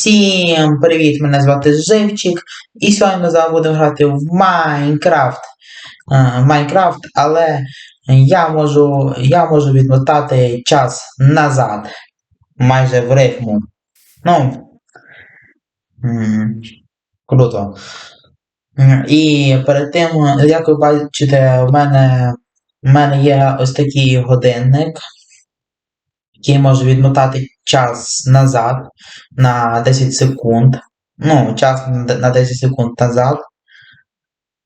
Всім привіт! Мене звати Живчик. І сьогодні ми з будемо грати в Майнкрафт. Е, Майнкрафт, але я можу, я можу відмотати час назад. Майже в рифму. Ну. Круто. І перед тим, як ви бачите, в мене, в мене є ось такий годинник, який може відмотати час назад на 10 секунд. Ну, час на 10 секунд назад.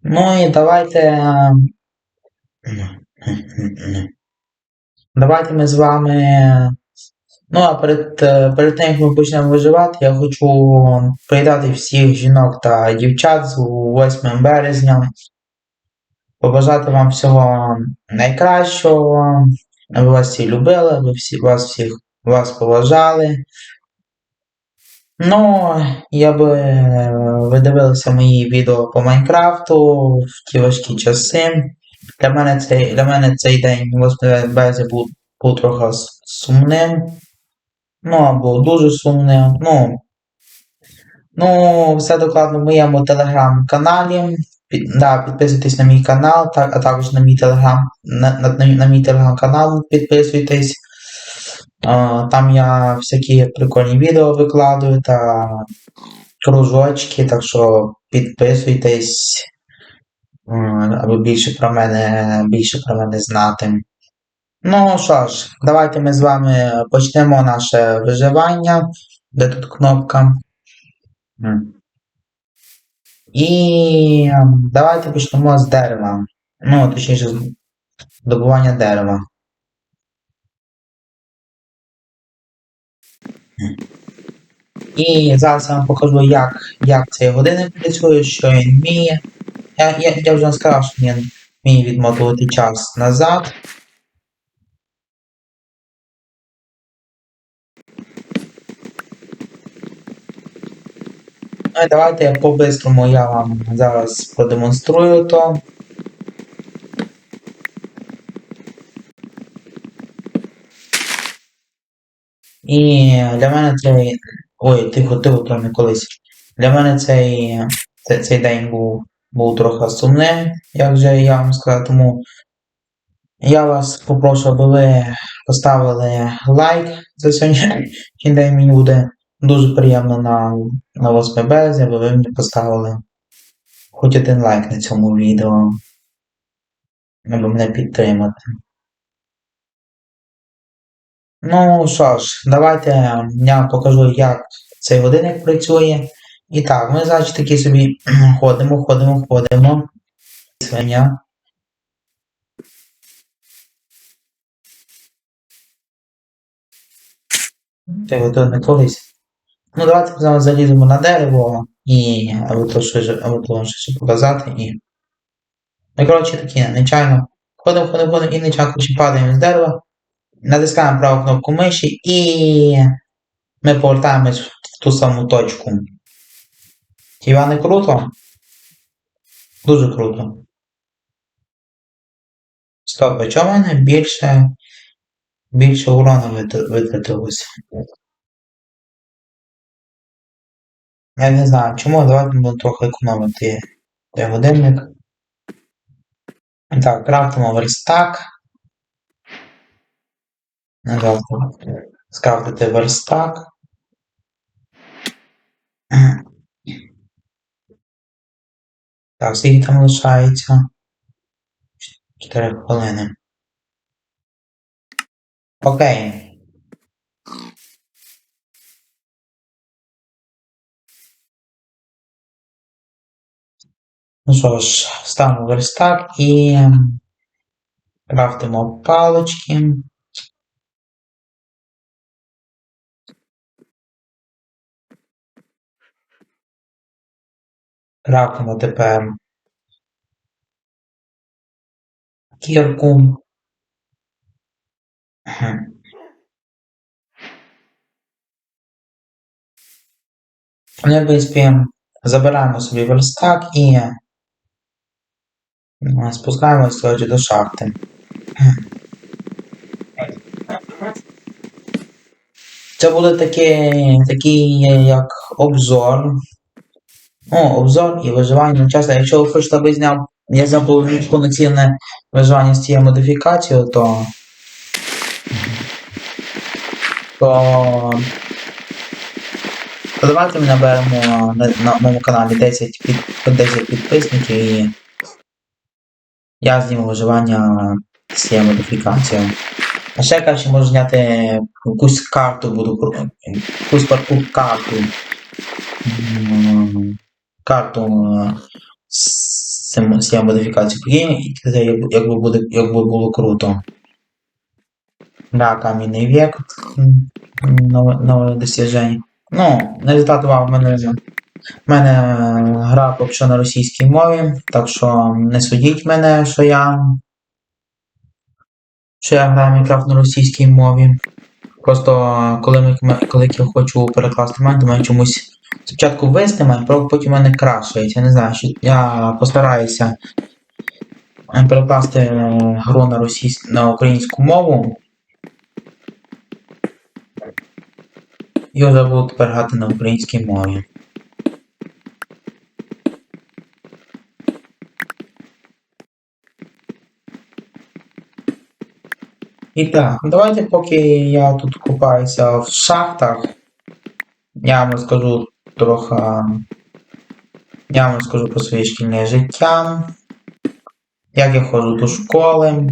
Ну і давайте. Давайте ми з вами. Ну, а перед, перед тим, як ми почнемо виживати, я хочу привітати всіх жінок та дівчат з 8 березня. Побажати вам всього найкращого. Ви вас всі любили, ви всі, вас всіх вас поважали. Ну, я би е, ви дивилися мої відео по Майнкрафту в ті важкі часи. Для мене цей, для мене цей день 8 березня був, був трохи сумним. Ну, або дуже сумним. Ну, ну все докладно в моєму телеграм-каналі. Да, підписуйтесь на мій канал, а також на мій телеграм, на, на, на, мій телеграм-канал підписуйтесь. Там я всякі прикольні відео викладаю та кружочки, так що підписуйтесь, аби більше про мене, більше про мене знати. Ну що ж, давайте ми з вами почнемо наше виживання. Де тут кнопка? І ем, давайте почнемо з дерева. Ну, точніше, з добування дерева. І зараз я вам покажу, як, як цей годинник працює, що він вміє. Я, я, я вже сказав, що він вміє відмотувати час назад. Ну і давайте по-бистрому я вам зараз продемонструю то. І для мене цей. Ой, тихо, тихо, то не колись. Для мене цей, цей, цей день був, був трохи сумним, як вже я вам сказав, тому я вас попрошу, аби ви поставили лайк за сьогоднішній день. Мені буде дуже приємно на, на 8 березня, аби ви мені поставили хоч один лайк на цьому відео. Аби мене підтримати. Ну що ж, давайте я покажу, як цей годинник працює. І так, ми, значить, такі собі ходимо, ходимо, ходимо. Свиня. Ти годинник колись. Ну, давайте зараз заліземо на дерево і щось, аби показати і. Ну, коротше, такі, нечайно. Ходимо, ходимо, ходимо і нечайно коротше, падаємо з дерева. Натискаємо праву кнопку миші і ми повертаємось в ту саму точку. Хіба не круто? Дуже круто. Стоп, а чому в мене більше, більше урону витратилося? Я не знаю, чому, давайте будемо трохи економити той годинник. Так, крафтимо верстак. Давайте скрафтити верстак. Так, скільки там лишається? 4 хвилини. Окей. Ну що ж, ставимо верстак і крафтимо палочки. Крафтимо тепер кірку. Ну, в принципі, забираємо собі верстак і спускаємось коротше, до шахти. Це буде таке, такий як обзор. О, обзор і виживання. Часто, якщо ви хочете, аби зняв, я зняв повноцінне виживання з цією модифікацією, то. То. Давайте ми наберемо на, на моєму каналі 10, під, 10 підписників і я зніму виживання з цією модифікацією. А ще краще можу зняти якусь карту, буду якусь таку карту. Карту з модифікацією Прикинь, і якби буде, якби було круто. Да, кам'яний век. Нове, нове досягнення. Ну, результат вам в мене. В мене гра поки на російській мові, так що не судіть мене, що я. Що я граю Майнкрафт на російській мові. Просто коли, ми, коли я хочу перекласти мене, то мене чомусь спочатку виснеме, а потім мене крашується. Я не знаю, що я постараюся перекласти гру на російсь... на українську мову. І вже буду тепер грати на українській мові. І так, давайте поки я тут купаюся в шахтах, я вам розкажу трохи. Я вам розкажу про своє шкільне життя, як я ходжу до школи.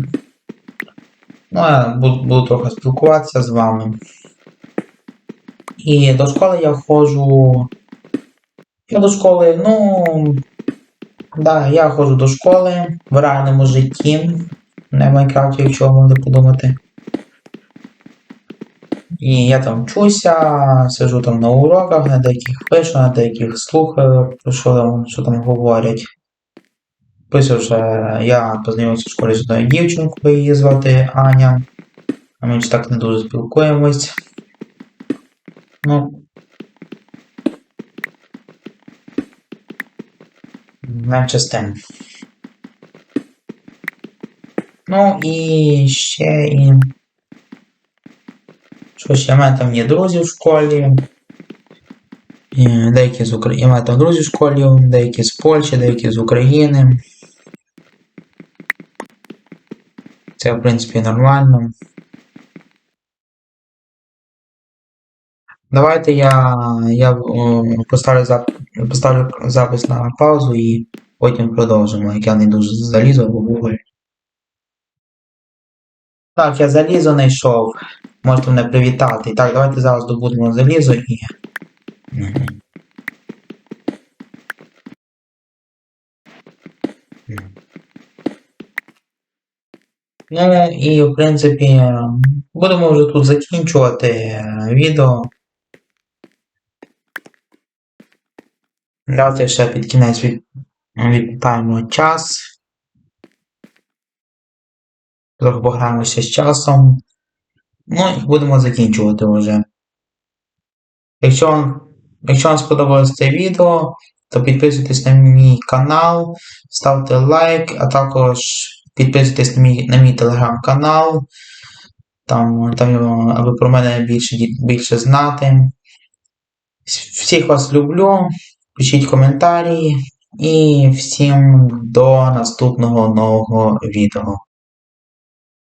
Ну, я буду, буду трохи спілкуватися з вами. І до школи я ходжу. Я до школи, ну. Да, я ходжу до школи в реальному житті. В Майнкрафті, якщо можете подумати. І я там вчуся, сиджу там на уроках, на деяких пишу, на деяких слухаю, що, там- що там говорять. Пишу вже, я познайомився в школі з одною дівчинкою, її звати Аня. А ми так не дуже спілкуємось. Ну. Тим. Ну і ще і. Що ще, в мене там є друзі в школі. І Деякі з України. У мене там друзі в школі, деякі з Польщі, деякі з України. Це, в принципі, нормально. Давайте я, я поставлю, зап, поставлю запис на паузу і потім продовжимо, як я не дуже залізу в Google. Так, я залізо знайшов. Можете мене привітати. Так, давайте зараз добудемо залізо і. Ну і в принципі будемо вже тут закінчувати е, відео. Давайте ще під кінець від... відпитаємо час. Трохи пограємося з часом. Ну і будемо закінчувати вже. Якщо вам, якщо вам сподобалось це відео, то підписуйтесь на мій канал, ставте лайк, а також підписуйтесь на мій, на мій телеграм-канал. Там, там аби про мене більше, більше знати. Всіх вас люблю. Пишіть коментарі і всім до наступного нового відео.